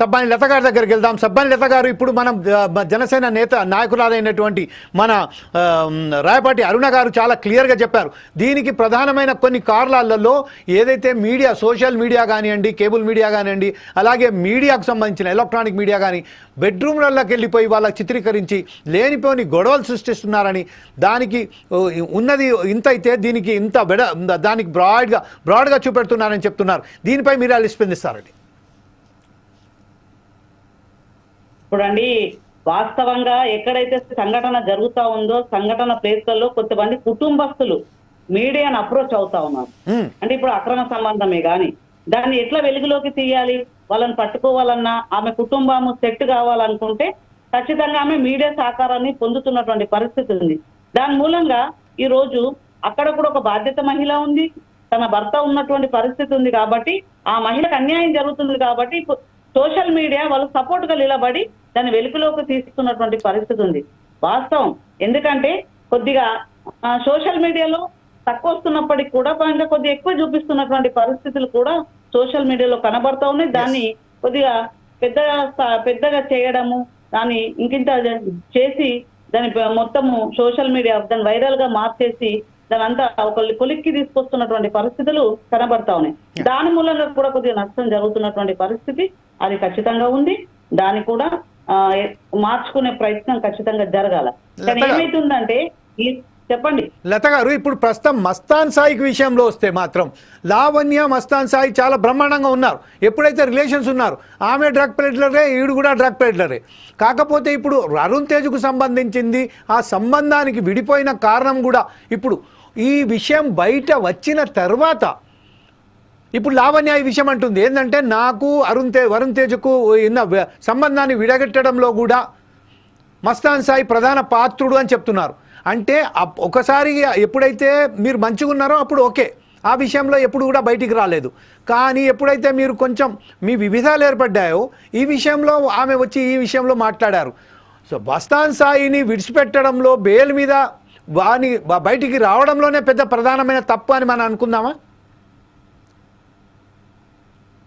సబ్బాని లత గారి దగ్గరికి వెళ్దాం. సబ్బాని లత గారు ఇప్పుడు మనం జనసేన నేత నాయకురాలైనటువంటి మన రాయపాటి అరుణ గారు చాలా క్లియర్గా చెప్పారు. దీనికి ప్రధానమైన కొన్ని కారణాలలో ఏదైతే మీడియా సోషల్ మీడియా కానివ్వండి కేబుల్ మీడియా కానివ్వండి అలాగే మీడియాకు సంబంధించిన ఎలక్ట్రానిక్ మీడియా కానీ బెడ్రూమ్లలోకి వెళ్ళిపోయి వాళ్ళకి చిత్రీకరించి లేనిపోని గొడవలు సృష్టిస్తున్నారని దానికి ఉన్నది ఇంత అయితే దీనికి ఇంత బెడ దానికి బ్రాడ్గా బ్రాడ్గా చూపెడుతున్నారని చెప్తున్నారు. దీనిపై మీరు ఎలా స్పందిస్తారండి. చూడండి వాస్తవంగా ఎక్కడైతే సంఘటన జరుగుతా ఉందో సంఘటన ప్లేస్లలో కొంతమంది కుటుంబస్తులు మీడియాను అప్రోచ్ అవుతా ఉన్నారు. అంటే ఇప్పుడు అక్రమ సంబంధమే గాని దాన్ని ఎట్లా వెలుగులోకి తీయాలి? వాళ్ళని పట్టుకోవాలన్నా ఆమె కుటుంబము సెట్ కావాలనుకుంటే ఖచ్చితంగా ఆమె మీడియా సహకారాన్ని పొందుతున్నటువంటి పరిస్థితి ఉంది. దాని మూలంగా ఈ రోజు అక్కడ కూడా ఒక బాధ్యత మహిళ ఉంది. తన భర్త ఉన్నటువంటి పరిస్థితి ఉంది కాబట్టి ఆ మహిళకు అన్యాయం జరుగుతుంది కాబట్టి సోషల్ మీడియా వాళ్ళు సపోర్ట్గా నిలబడి దాన్ని వెలుగులోకి తీసుకున్నటువంటి పరిస్థితి ఉంది. వాస్తవం. ఎందుకంటే కొద్దిగా సోషల్ మీడియాలో తక్కువ వస్తున్నప్పటికీ కూడా ఇంకా కొద్దిగా ఎక్కువ చూపిస్తున్నటువంటి పరిస్థితులు కూడా సోషల్ మీడియాలో కనబడతా ఉన్నాయి. దాన్ని కొద్దిగా పెద్దగా పెద్దగా చేయడము దాన్ని ఇంకింత చేసి దాని మొత్తము సోషల్ మీడియా దాన్ని వైరల్గా మార్చేసి దాని అంతా ఒక కొలిక్కి తీసుకొస్తున్నటువంటి పరిస్థితులు కనబడతా ఉన్నాయి. దాని మూలంగా కూడా కొద్దిగా నష్టం జరుగుతున్నటువంటి పరిస్థితి అది ఖచ్చితంగా ఉంది. దాన్ని కూడా మార్చుకునే ప్రయత్నం ఖచ్చితంగా జరగాల. కానీ ఏమైతుందంటే ఈ చెప్పండి. లత గారు ఇప్పుడు ప్రస్తుతం మస్తాన్ సాయికి విషయంలో వస్తే మాత్రం లావణ్య మస్తాన్ సాయి చాలా బ్రహ్మాండంగా ఉన్నారు. ఎప్పుడైతే రిలేషన్స్ ఉన్నారు ఆమె డ్రగ్ పెడ్లరే ఈడు కూడా డ్రగ్ పెడ్లరే కాకపోతే ఇప్పుడు అరుణ్ తేజ్కు సంబంధించింది ఆ సంబంధానికి విడిపోయిన కారణం కూడా ఇప్పుడు ఈ విషయం బయట వచ్చిన తర్వాత ఇప్పుడు లావణ్య ఈ విషయం అంటుంది. ఏంటంటే నాకు అరుణ్ తే వరుణ్ తేజ్కు ఉన్న సంబంధాన్ని విడగట్టడంలో కూడా మస్తాన్ సాయి ప్రధాన పాత్రుడు అని చెప్తున్నారు. అంటే అప్- ఒకసారి ఎప్పుడైతే మీరు మంచిగా ఉన్నారో అప్పుడు ఓకే. ఆ విషయంలో ఎప్పుడు కూడా బయటికి రాలేదు. కానీ ఎప్పుడైతే మీరు కొంచెం మీ వివిధాలు ఏర్పడ్డాయో ఈ విషయంలో ఆమె వచ్చి ఈ విషయంలో మాట్లాడారు. సో మస్తాన్ సాయిని విడిచిపెట్టడంలో బెయిల్ మీద వాని బయటికి రావడంలోనే పెద్ద ప్రధానమైన తప్పు అని మనం అనుకుందామా?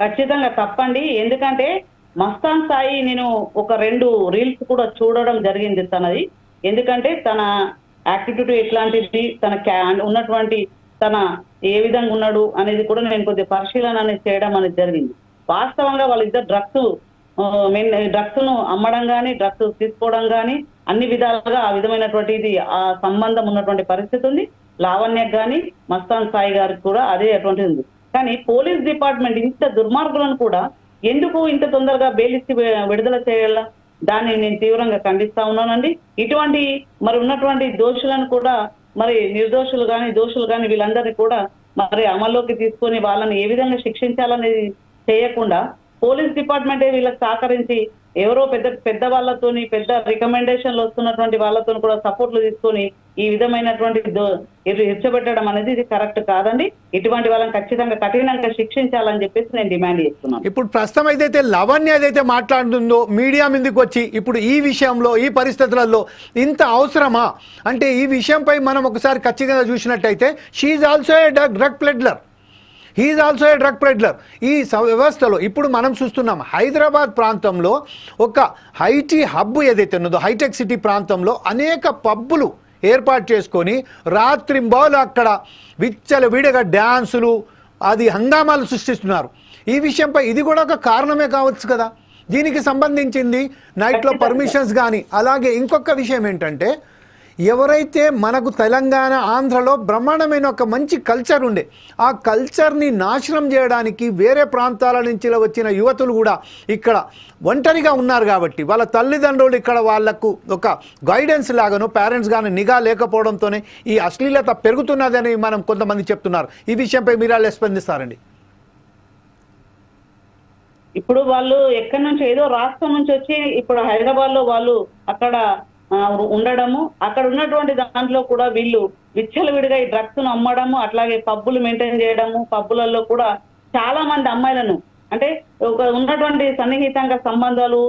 ఖచ్చితంగా తప్పండి. ఎందుకంటే మస్తాన్ సాయి నేను ఒక రెండు రీల్స్ కూడా చూడడం జరిగింది తనది. ఎందుకంటే తన యాక్టిట్యూడ్ ఎట్లాంటిది తన క్యా- ఉన్నటువంటి తన ఏ విధంగా ఉన్నాడు అనేది కూడా నేను కొద్దిగా పరిశీలన అనేది చేయడం అనేది జరిగింది. వాస్తవంగా వాళ్ళిద్దరు డ్రగ్స్ డ్రగ్స్ను అమ్మడం కానీ డ్రగ్స్ తీసుకోవడం కానీ అన్ని విధాలుగా ఆ విధమైనటువంటి ఇది ఆ సంబంధం ఉన్నటువంటి పరిస్థితి ఉంది. లావణ్యకు కానీ మస్తాన్ సాయి గారికి కూడా అదే అటువంటిది ఉంది. కానీ పోలీస్ డిపార్ట్మెంట్ ఇంత దుర్మార్గులను కూడా ఎందుకు ఇంత తొందరగా బెయిల్ విడుదల చేయాల దాన్ని నేను తీవ్రంగా ఖండిస్తా ఉన్నానండి. ఇటువంటి మరి ఉన్నటువంటి దోషులను కూడా మరి నిర్దోషులు కానీ దోషులు కానీ వీళ్ళందరినీ కూడా మరి అమల్లోకి తీసుకొని వాళ్ళని ఏ విధంగా శిక్షించాలనేది చేయకుండా పోలీస్ డిపార్ట్మెంటే వీళ్ళకి సహకరించి ఎవరో పెద్ద పెద్ద వాళ్ళతోని పెద్ద రికమెండేషన్లు వస్తున్నటువంటి వాళ్ళతో కూడా సపోర్ట్లు తీసుకొని ఈ విధమైనటువంటి దో- ఇచ్చబెట్టడం అనేది ఇది కరెక్ట్ కాదండి. ఇటువంటి వాళ్ళని ఖచ్చితంగా కఠినంగా శిక్షించాలని చెప్పేసి నేను డిమాండ్ చేస్తున్నాను. ఇప్పుడు ప్రస్తుతం ఏదైతే లవణ్య ఏదైతే మాట్లాడుతుందో మీడియా మీదకి వచ్చి ఇప్పుడు ఈ విషయంలో ఈ పరిస్థితులలో ఇంత అవసరమా? అంటే ఈ విషయంపై మనం ఒకసారి ఖచ్చితంగా చూసినట్టయితే she also a drug peddler he also a drug peddler ఈ స- వ్యవస్థలో ఇప్పుడు మనం చూస్తున్నాం హైదరాబాద్ ప్రాంతంలో ఒక హైటీ హబ్ ఏదైతే ఉన్నదో హైటెక్ సిటీ ప్రాంతంలో అనేక పబ్బులు ఏర్పాటు చేసుకొని రాత్రింబాలు అక్కడ విచ్చల విడగా డ్యాన్సులు అది హంగామాలు సృష్టిస్తున్నారు. ఈ విషయంపై ఇది కూడా ఒక కారణమే కావచ్చు కదా. దీనికి సంబంధించింది నైట్లో పర్మిషన్స్ కానీ అలాగే ఇంకొక విషయం ఏంటంటే ఎవరైతే మనకు తెలంగాణ ఆంధ్రలో బ్రహ్మాండమైన ఒక మంచి కల్చర్ ఉండే ఆ కల్చర్ని నాశనం చేయడానికి వేరే ప్రాంతాల నుంచి వచ్చిన యువతులు కూడా ఇక్కడ ఒంటరిగా ఉన్నారు కాబట్టి వాళ్ళ తల్లిదండ్రులు ఇక్కడ వాళ్ళకు ఒక గైడెన్స్ లాగాను పేరెంట్స్ కానీ నిఘా లేకపోవడంతోనే ఈ అశ్లీలత పెరుగుతున్నదని మనం కొంతమంది చెప్తున్నారు. ఈ విషయంపై మీరు స్పందిస్తారండి? ఇప్పుడు వాళ్ళు ఎక్కడి నుంచి ఏదో రాష్ట్రం నుంచి వచ్చి ఇప్పుడు హైదరాబాద్లో వాళ్ళు అక్కడ ఉండడము. అక్కడ ఉన్నటువంటి దాంట్లో కూడా వీళ్ళు విచ్చలవిడిగా ఈ డ్రగ్స్ను అమ్మడము అట్లాగే పబ్బులు మెయింటైన్ చేయడము పబ్బులలో కూడా చాలా మంది అమ్మాయిలను అంటే ఒక ఉన్నటువంటి సన్నిహితంగా సంబంధాలు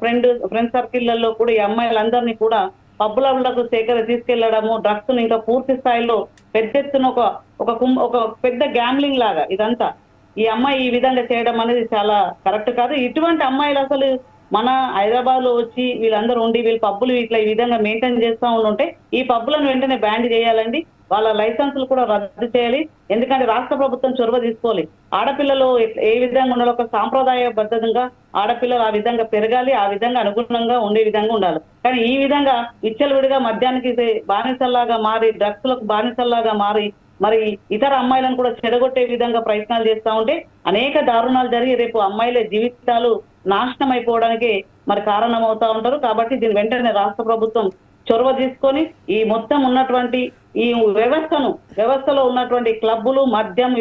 ఫ్రెండ్ ఫ్రెండ్ సర్కిల్లలో కూడా ఈ అమ్మాయిలందరినీ కూడా పబ్బులకు సేకర తీసుకెళ్ళడము డ్రగ్స్ను ఇంకా పూర్తి స్థాయిలో పెద్ద ఎత్తున ఒక ఒక కుంభ ఒక పెద్ద గ్యాంబ్లింగ్ లాగా ఇదంతా. ఈ అమ్మాయి ఈ విధంగా చేయడం అనేది చాలా కరెక్ట్ కాదు. ఇటువంటి అమ్మాయిలు అసలు మన హైదరాబాద్లో వచ్చి వీళ్ళందరూ ఉండి వీళ్ళు పబ్బులు ఇట్లా ఈ విధంగా మెయింటైన్ చేస్తా ఉంటుంటే ఈ పబ్బులను వెంటనే బ్యాన్ చేయాలండి. వాళ్ళ లైసెన్సులు కూడా రద్దు చేయాలి. ఎందుకంటే రాష్ట్ర ప్రభుత్వం చొరవ తీసుకోవాలి. ఆడపిల్లలు ఏ విధంగా ఉండాలి ఒక సాంప్రదాయబద్ధంగా ఆడపిల్లలు ఆ విధంగా పెరగాలి ఆ విధంగా అనుగుణంగా ఉండే విధంగా ఉండాలి. కానీ ఈ విధంగా విచ్చలవిడిగా మద్యానికి బానిసల్లాగా మారి డ్రగ్స్లకు బానిసల్లాగా మారి మరి ఇతర అమ్మాయిలను కూడా చెడగొట్టే విధంగా ప్రయత్నాలు చేస్తా ఉంటే అనేక దారుణాలు జరిగి రేపు అమ్మాయిల జీవితాలు నాశనం అయిపోవడానికి మరి కారణం అవుతా ఉంటారు. కాబట్టి దీని వెంటనే రాష్ట్ర ప్రభుత్వం చొరవ తీసుకొని ఈ మొత్తం ఉన్నటువంటి ఈ వ్యవస్థను వ్యవస్థలో ఉన్నటువంటి క్లబ్బులు మద్యం